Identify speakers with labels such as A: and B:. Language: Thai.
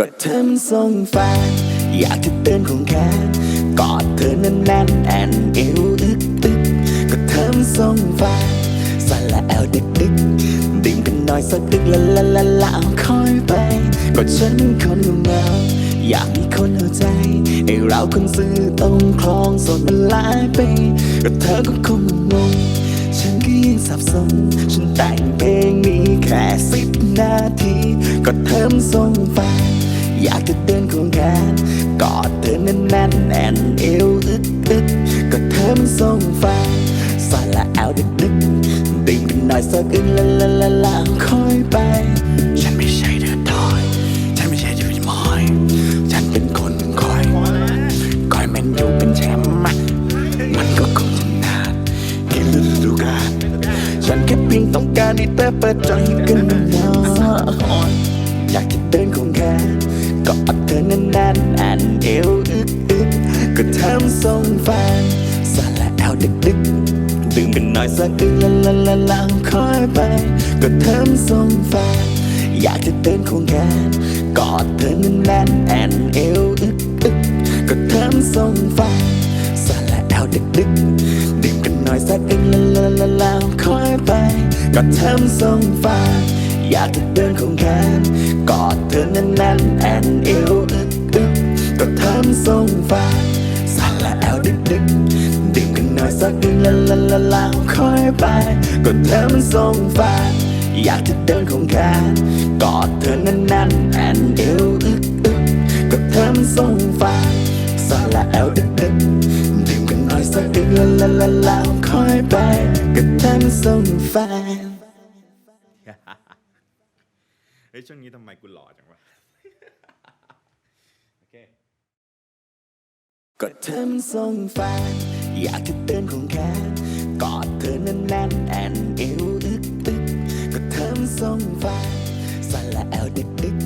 A: ก็เธอมันส่งแฟนอยากจะเตือนของแขนกอดเธอแน่นๆแอนเอวอึกอึกก็เธอมันส่งแฟนสนละแอลดึกดึกดื่มกันหน่อยสักดึกละละละละเอาคอยไป ก็ฉันคนเงาอยากมีคนเอาใจให้เราคนซื้อตรงคลองสดมันหลายไปก็เธอก็คงงงฉันก็ยังสับสน ฉันแต่งเพลงนี้แค่สิบนาที ก็เธอมนส่งแฟน อยากจะเดินควงแขนกอดเธอแน่นแน่นๆแอนเอวอึดอึดก็เธอมันส่งแฟนสายละแอลดึกดึกดื่มกันหน่อยสักอึนละละละละคอยไป ฉันไม่ใช่เธอดอยฉันไม่ใช่ที่มอย ฉันเป็นคนคอย คอยแมนอยู่เป็นแชมป์มันก็คงจะนานกินฤดูกาลฉันแค่เพียงต้องการให้เธอเปิดใจกันนานๆอยากจะเดินคงแค่ กอดเธอแน่นๆแอนเอวอึดอึดก็ทำส่งแฟนสาละแอลดึกดึกดื่มกันหน่อยสักอึละละละละคอยไป ก็ทำส่งแฟนอยากจะเดินคงแขนกอดเธอแน่นๆแอนเอวอึดอึดก็เธอมันส่งแฟนสาละแอลดึกดึกดื่มกันหน่อยสักอึนละละละละคอยไปก็เธอมันส่งแฟนอยากจะเดินคงแขนกอ ดเธอแน่นแอนเอวอึดอึดก็เธอมันส่งแฟนสาละแอลดึกดึกดื่มกันหน่อยสักอึนละละละละคอยไป ก็เธอมันส่งแฟนอยากจะเดินของแขนกอดเธอแน่นแอนเอวอึกอึกก็เธอมันส่งแฟนสาละแอลดึกดึกดื่มกันหน่อยสักดึกละละละละคอยไป ก็เธอมันส่งแฟน
B: ฮ้ยช่วงนี้ทำไมกูหล่อจังวะ โอเค
A: ก็เธอมันส่งแฟนอยากจะเตือนของแขนกอดเธอแน่นๆแอนเอวอึกอึกก็เธอมันส่งแฟนสาละแอลดึกดึก